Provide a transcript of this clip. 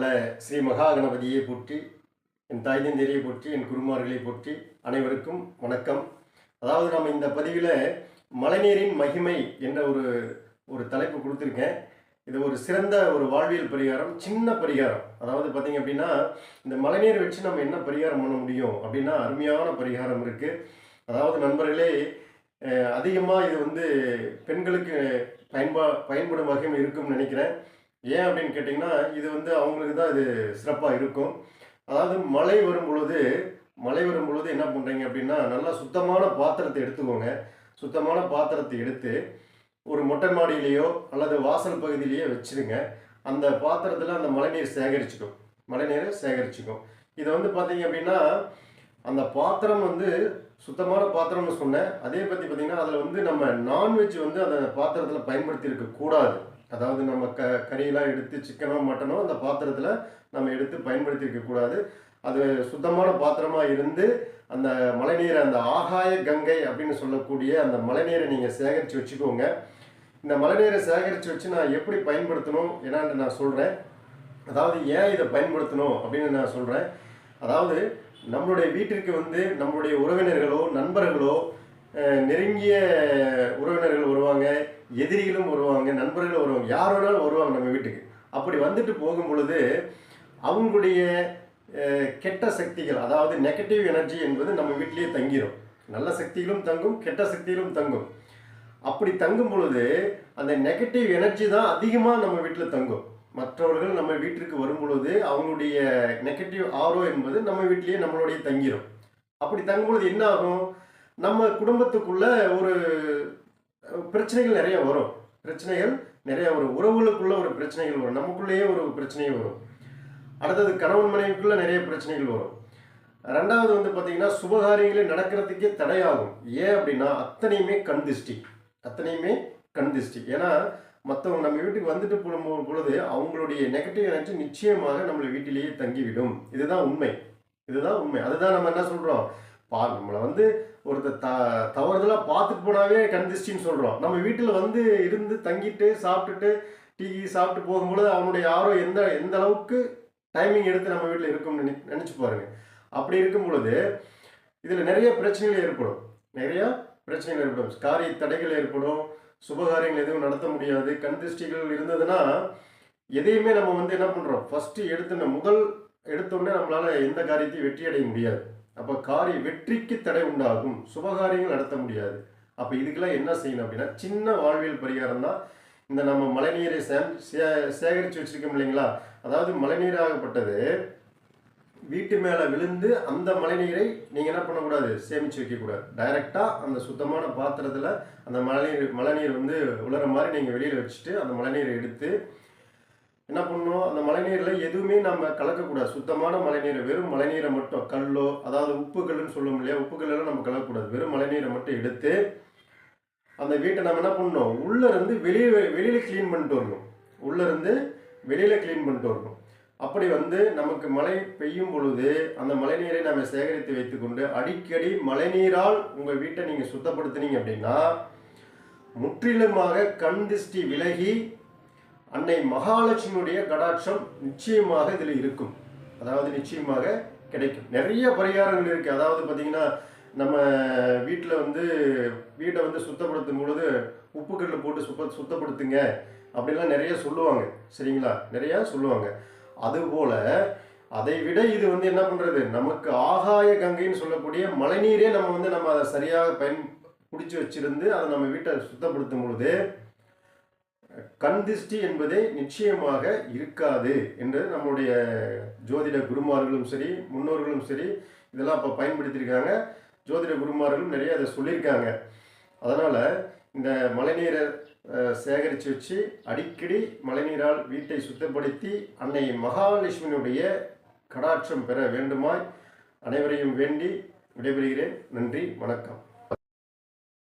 வல்ல ஸ்ரீ மகா கணபதியை போற்றி என் தாய் போற்றி என் குருமார்களை போற்றி அனைவருக்கும் வணக்கம். அதாவது நம்ம இந்த பதிவில் மழைநீரின் மகிமை என்ற ஒரு ஒரு தலைப்பு கொடுத்துருக்கேன். இது ஒரு சிறந்த ஒரு வாழ்வியல் பரிகாரம் சின்ன பரிகாரம். அதாவது பார்த்தீங்க அப்படின்னா இந்த மழைநீர் வச்சு நம்ம என்ன பரிகாரம் பண்ண முடியும் அப்படின்னா அருமையான பரிகாரம் இருக்குது அதாவது நண்பர்களே அதிகமாக இது வந்து பெண்களுக்கு பயன்பா பயன்படும் வகையில் இருக்கும்னு நினைக்கிறேன். ஏன் அப்படின்னு கேட்டிங்கன்னா இது வந்து அவங்களுக்கு தான் இது சிறப்பாக இருக்கும். அதாவது மழை வரும் பொழுது மழை வரும் பொழுது என்ன பண்ணுறீங்க அப்படின்னா நல்லா சுத்தமான பாத்திரத்தை எடுத்துக்கோங்க. சுத்தமான பாத்திரத்தை எடுத்து ஒரு மொட்டை மாடியிலேயோ அல்லது வாசல் பகுதியிலேயோ வச்சுருங்க. அந்த பாத்திரத்தில் அந்த மழைநீர் சேகரிச்சுக்கும். மழைநீரை சேகரிச்சுக்கும். இதை வந்து பார்த்தீங்க அப்படின்னா அந்த பாத்திரம் வந்து சுத்தமான பாத்திரம்னு சொன்னேன். அதே பற்றி பார்த்தீங்கன்னா அதில் வந்து நம்ம நான்வெஜ் வந்து அந்த பாத்திரத்தில் பயன்படுத்தியிருக்க கூடாது. அதாவது நம்ம க கறியெல்லாம் எடுத்து சிக்கனோ மட்டனோ அந்த பாத்திரத்தில் நம்ம எடுத்து பயன்படுத்தியிருக்க கூடாது. அது சுத்தமான பாத்திரமாக இருந்து அந்த மழைநீரை அந்த ஆகாய கங்கை அப்படின்னு சொல்லக்கூடிய அந்த மழைநீரை நீங்கள் சேகரித்து வச்சுக்கோங்க. இந்த மழைநீரை சேகரித்து வச்சு நான் எப்படி பயன்படுத்தணும் என்னான்னு நான் சொல்கிறேன் அதாவது ஏன் இதை பயன்படுத்தணும் அப்படின்னு நான் சொல்கிறேன் அதாவது நம்மளுடைய வீட்டிற்கு வந்து நம்மளுடைய உறவினர்களோ நண்பர்களோ நெருங்கிய உறவினர்கள் வருவாங்க எதிரிகளும் வருவாங்க நண்பர்களும் வருவாங்க. யார் வேணாலும் வருவாங்க நம்ம வீட்டுக்கு. அப்படி வந்துட்டு போகும் பொழுது அவங்களுடைய கெட்ட சக்திகள் அதாவது நெகட்டிவ் எனர்ஜி என்பது நம்ம வீட்டிலேயே தங்கிடும் நல்ல சக்திகளும் தங்கும் கெட்ட சக்திகளும் தங்கும். அப்படி தங்கும் பொழுது அந்த நெகட்டிவ் எனர்ஜி தான் அதிகமாக நம்ம வீட்டில் தங்கும். மற்றவர்கள் நம்ம வீட்டிற்கு வரும்பொழுது அவங்களுடைய நெகட்டிவ் ஆரோ என்பது நம்ம வீட்டிலேயே நம்மளுடைய தங்கிடும் அப்படி தங்கும் பொழுது என்ன ஆகும்? நம்ம குடும்பத்துக்குள்ள ஒரு பிரச்சனைகள் நிறைய வரும். பிரச்சனைகள் நிறைய வரும். உறவுகளுக்குள்ள ஒரு பிரச்சனைகள் வரும். நமக்குள்ளேயே ஒரு பிரச்சனைகள் வரும். அடுத்தது கணவன் மனைவிக்குள்ள நிறைய பிரச்சனைகள் வரும். ரெண்டாவது வந்து பார்த்தீங்கன்னா சுபகாரியங்களே நடக்கிறதுக்கே தடையாகும். ஏன் அப்படின்னா அத்தனையுமே கண் திருஷ்டி. அத்தனையுமே கண் திருஷ்டி. ஏன்னா மற்றவங்க நம்ம வீட்டுக்கு வந்துட்டு போகும் பொழுது அவங்களுடைய நெகட்டிவ் எனர்ஜி நிச்சயமாக நம்மளை வீட்டிலேயே தங்கிவிடும். இதுதான் உண்மை. இதுதான் உண்மை. அதுதான் நம்ம என்ன சொல்கிறோம் பா நம்மளை வந்து ஒருத்தர் த தவறுதலாக பார்த்துட்டு போனாவே கந்திஷ்டின்னு சொல்கிறோம் நம்ம வீட்டில் வந்து இருந்து தங்கிட்டு சாப்பிட்டுட்டு டீ சாப்பிட்டு போகும்பொழுது அவனுடைய ஆர்வம் எந்த எந்த அளவுக்கு டைமிங் எடுத்து நம்ம வீட்டில் இருக்கும்னு நினை நினச்சி பாருங்க. அப்படி இருக்கும் பொழுது இதில் நிறைய பிரச்சனைகள் ஏற்படும். நிறையா பிரச்சனைகள் ஏற்படும். காரிய தடைகள் ஏற்படும். சுபகாரியங்கள் எதுவும் நடத்த முடியாது கண் திருஷ்டிகள் இருந்ததுன்னா எதையுமே நம்ம வந்து என்ன பண்ணுறோம் ஃபஸ்ட்டு எடுத்துன முதல் எடுத்தோடனே நம்மளால் எந்த காரியத்தையும் வெற்றி அடைய முடியாது. அப்போ காரிய வெற்றிக்கு தடை உண்டாகும். சுபகாரியங்கள் நடத்த முடியாது. அப்போ இதுக்கெல்லாம் என்ன செய்யணும் அப்படின்னா சின்ன வாழ்வியல் பரிகாரம் தான். இந்த நம்ம மழைநீரை சே சேகரித்து வச்சுருக்கோம் இல்லைங்களா? அதாவது மழைநீராகப்பட்டது வீட்டு மேலே விழுந்து அந்த மழைநீரை நீங்கள் என்ன பண்ணக்கூடாது? சேமித்து வைக்கக்கூடாது. டைரெக்டாக அந்த சுத்தமான பாத்திரத்தில் அந்த மழைநீர் மழைநீர் வந்து உலர மாதிரி நீங்கள் வெளியில் வச்சுட்டு அந்த மழைநீரை எடுத்து என்ன பண்ணணும்? அந்த மழைநீரில் எதுவுமே நம்ம கலக்கக்கூடாது. சுத்தமான மழைநீரை வெறும் மழைநீரை மட்டும் கல்லோ அதாவது உப்பு கல்லுன்னு சொல்லுவோம் இல்லையா? உப்புகளெல்லாம் நம்ம கலக்கக்கூடாது. வெறும் மழைநீரை மட்டும் எடுத்து அந்த வீட்டை நம்ம என்ன பண்ணணும்? உள்ளே இருந்து வெளியே வெளியில் க்ளீன் பண்ணிட்டு வரணும். உள்ளேருந்து வெளியில் க்ளீன் பண்ணிட்டு வரணும். அப்படி வந்து நமக்கு மழை பெய்யும் பொழுது அந்த மழைநீரை நம்ம சேகரித்து வைத்துக்கொண்டு அடிக்கடி மழைநீரால் உங்கள் வீட்டை நீங்கள் சுத்தப்படுத்தினீங்க அப்படின்னா முற்றிலுமாக கண் திருஷ்டி விலகி அன்னை மகாலட்சுமியுடைய கடாட்சம் நிச்சயமாக இதில் இருக்கும். அதாவது நிச்சயமாக கிடைக்கும். நிறைய பரிகாரங்கள் இருக்குது அதாவது பார்த்திங்கன்னா நம்ம வீட்டில் வந்து வீட்டை வந்து சுத்தப்படுத்தும் பொழுது உப்புக்கல்லில் போட்டு சுத்த சுத்தப்படுத்துங்க அப்படின்லாம் நிறைய சொல்லுவாங்க. சரிங்களா? நிறையா சொல்லுவாங்க. அதுபோல் அதை விட இது வந்து என்ன பண்ணுறது நமக்கு ஆகாய கங்கைன்னு சொல்லக்கூடிய மழைநீரே நம்ம வந்து நம்ம அதை சரியாக பயன் பிடிச்சி வச்சிருந்து அதை நம்ம வீட்டை சுத்தப்படுத்தும் பொழுது கண் திருஷ்டி என்பதே நிச்சயமாக இருக்காது என்று நம்மளுடைய ஜோதிட குருமார்களும் சரி முன்னோர்களும் சரி இதெல்லாம் இப்போ பயன்படுத்தியிருக்காங்க. ஜோதிட குருமார்களும் நிறைய அதை சொல்லியிருக்காங்க. அதனால் இந்த மழைநீரை சேகரித்து வச்சு அடிக்கடி மழைநீரால் வீட்டை சுத்தப்படுத்தி அன்னை மகாலட்சுமியினுடைய கடாட்சம் பெற வேண்டுமாய் அனைவரையும் வேண்டி விடைபெறுகிறேன். நன்றி வணக்கம்.